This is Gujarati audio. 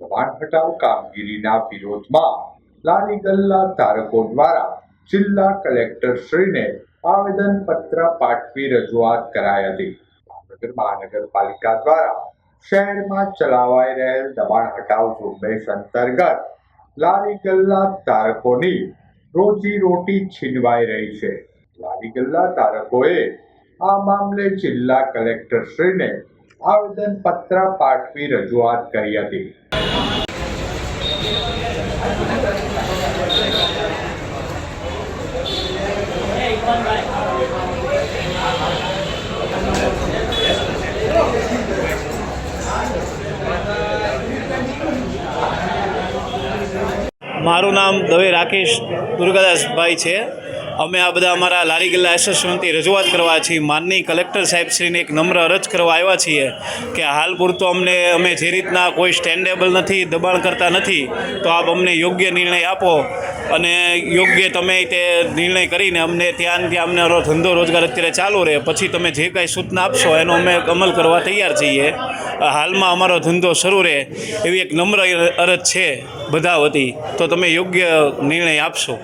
દબાણ હટાવ કામગીરીના વિરોધમાં લાલી ગલ્લા ધારકો દ્વારા જિલ્લા કલેક્ટર શ્રીને આવેદનપત્ર પાઠવી રજૂઆત કરાઈ હતી. ભાવનગર મહાનગરપાલિકા દ્વારા શહેરમાં ચલાવાઈ રહેલ દબાણ હટાવ ઝુંબેશ અંતર્ગત લારી ગલ્લા ધારકોની રોજી રોટી છીનવાઈ રહી છે. લારી ગલ્લા ધારકોએ આ મામલે જિલ્લા કલેક્ટર શ્રીને આવેદનપત્ર પાઠવી રજૂઆત કરી હતી. મારું નામ દવે રાકેશ દુર્ગાદાસભાઈ છે. અમે આ બધા અમારા લારી ગલ્લા એસોસિએશનથી રજૂઆત કરવા છીએ. માનની કલેક્ટર સાહેબશ્રીને એક નમ્ર અરજ કરવા આવ્યા છીએ કે હાલ પૂરતો અમને, અમે જે રીતના કોઈ સ્ટેન્ડેબલ નથી, દબાણ કરતા નથી, તો આપ અમને યોગ્ય નિર્ણય આપો. અને યોગ્ય તમે તે નિર્ણય કરીને અમને ત્યાં ત્યાં અમને ધંધો રોજગાર અત્યારે ચાલુ રહે. પછી તમે જે કાંઈ સૂચના આપશો, એનો અમે અમલ કરવા તૈયાર છીએ. હાલમાં અમારો ધંધો શરૂ રહે એવી એક નમ્ર અરજ છે બધા વતી તો તમે યોગ્ય નિર્ણય આપશો.